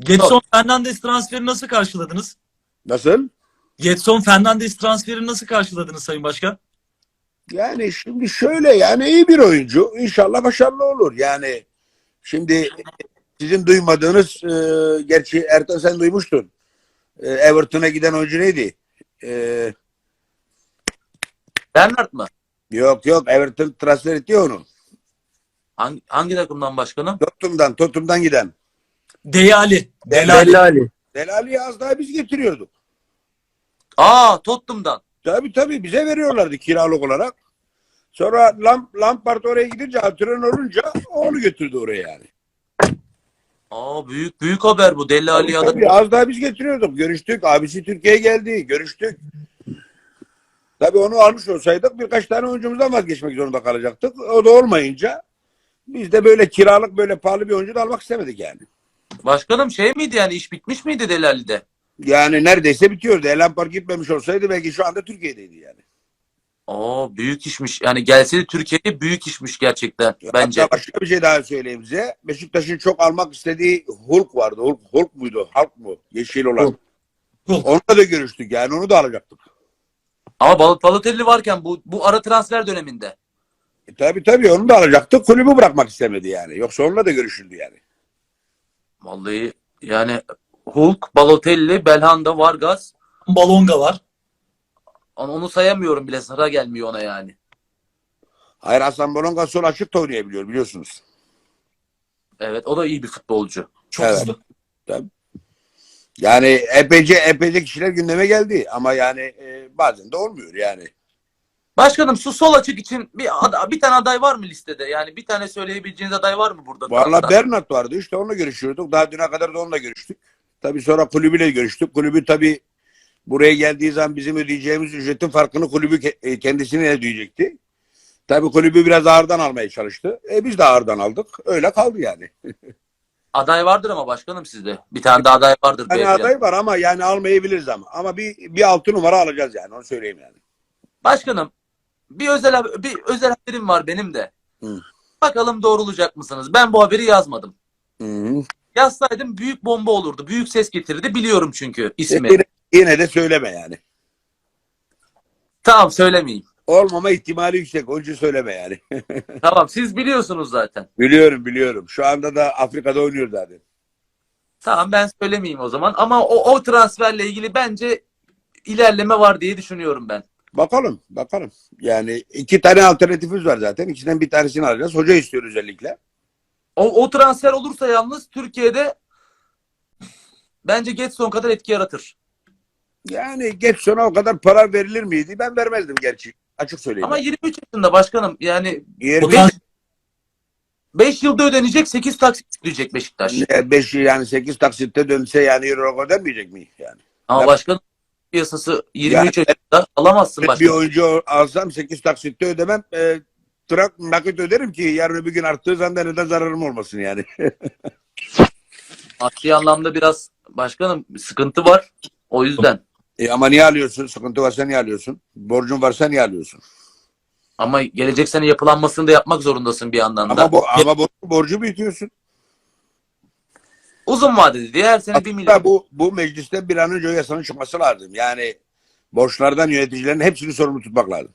Getson Fernandes transferi nasıl karşıladınız? Nasıl? Getson Fernandes transferi nasıl karşıladınız Sayın Başkan? Yani şimdi şöyle yani iyi bir oyuncu. İnşallah başarılı olur. Yani şimdi sizin duymadığınız e, gerçi Ertan sen duymuştun. E, Everton'a giden oyuncu neydi? E, Bernard mı? yok yok Everton transfer etti ya onu. Hangi, hangi takımdan başkanım? Tottenham'dan, Tottenham'dan giden. Deyali. Delali. Delali. Delali'yi az daha biz getiriyorduk. Aa Tottenham'dan. Tabii tabii bize veriyorlardı kiralık olarak. Sonra Lamp, Lampard oraya gidince antrenör olunca onu götürdü oraya yani. Aa büyük büyük haber bu. Deli Ali ya da az daha biz getiriyorduk. Görüştük. Abisi Türkiye'ye geldi. Görüştük. Tabii onu almış olsaydık birkaç tane oyuncumuzdan vazgeçmek zorunda kalacaktık. O da olmayınca biz de böyle kiralık böyle pahalı bir oyuncu da almak istemedik yani. Başkanım şey miydi yani iş bitmiş miydi Deli Ali'de? Yani neredeyse bitiyordu. Lampard gitmemiş olsaydı belki şu anda Türkiye'deydi yani. Aa büyük işmiş. Yani gelseydi Türkiye'ye büyük işmiş gerçekten bence. Hatta başka bir şey daha söyleyeyim size. Beşiktaş'ın çok almak istediği Hulk vardı. Hulk, Hulk muydu? Hulk mu? Yeşil olan. Hulk. Hulk. Onunla da görüştük yani. Onu da alacaktık. Ama Bal Balotelli varken bu bu ara transfer döneminde. E, tabii tabii onu da alacaktık. Kulübü bırakmak istemedi yani. Yoksa onunla da görüşüldü yani. Vallahi yani Hulk, Balotelli, Belhanda, Vargas Balonga var. onu onu sayamıyorum bile sıra gelmiyor ona yani. Hayır Hasan Bolonga sol açık da oynayabiliyor biliyorsunuz. Evet o da iyi bir futbolcu. Çok Evet. hızlı. Yani epeyce epeyce kişiler gündeme geldi ama yani e, bazen de olmuyor yani. Başkanım şu sol açık için bir ad- bir tane aday var mı listede? Yani bir tane söyleyebileceğiniz aday var mı burada? Valla Bernat vardı işte onunla görüşüyorduk. Daha düne kadar da onunla görüştük. Tabii sonra kulübüyle görüştük. Kulübü tabii buraya geldiği zaman bizim ödeyeceğimiz ücretin farkını kulübü ke- e, kendisine ödeyecekti. Tabii kulübü biraz ağırdan almaya çalıştı. E biz de ağırdan aldık. Öyle kaldı yani. Aday vardır ama başkanım sizde. Bir tane daha aday vardır. Belki. aday var ama yani almayabiliriz ama. Ama bir, bir altı numara alacağız yani onu söyleyeyim yani. Başkanım bir özel bir özel haberim var benim de. Hı. Bakalım doğrulayacak mısınız? Ben bu haberi yazmadım. Hı-hı. Yazsaydım büyük bomba olurdu. Büyük ses getirdi. Biliyorum çünkü ismi. Yine, yine de söyleme yani. Tamam söylemeyeyim. Olmama ihtimali yüksek. Onun için söyleme yani. Tamam siz biliyorsunuz zaten. biliyorum biliyorum. Şu anda da Afrika'da oynuyor zaten. Tamam ben söylemeyeyim o zaman. Ama o, o transferle ilgili bence ilerleme var diye düşünüyorum ben. Bakalım bakalım. Yani iki tane alternatifimiz var zaten. İkisinden bir tanesini alacağız. Hoca istiyor özellikle. O, o transfer olursa yalnız Türkiye'de bence Getson kadar etki yaratır. Yani geç sonra o kadar para verilir miydi? Ben vermezdim gerçi. Açık söyleyeyim. Ama 23 yaşında başkanım yani Yer O beş- trans- 5 yılda ödenecek 8 taksit ödeyecek Beşiktaş. 5 yani 8 taksitte dönse yani euro ödenmeyecek mi yani? Ama Evet. başkanım piyasası 23 yaşında alamazsın Bir başkanım. oyuncu alsam 8 taksitte ödemem. E, trak nakit öderim ki yarın öbür gün arttığı zaman neden zararım olmasın yani. Maddi anlamda biraz başkanım sıkıntı var. O yüzden. E, ama niye alıyorsun? Sıkıntı varsa niye alıyorsun? Borcun varsa niye alıyorsun? Ama gelecek sene yapılanmasını da yapmak zorundasın bir yandan da. Ama, bu, ama bu, borcu büyütüyorsun. Uzun vadede diye her sene 1 milyon. Hatta bu, bu mecliste bir an önce yasanın çıkması lazım. Yani borçlardan yöneticilerin hepsini sorumlu tutmak lazım.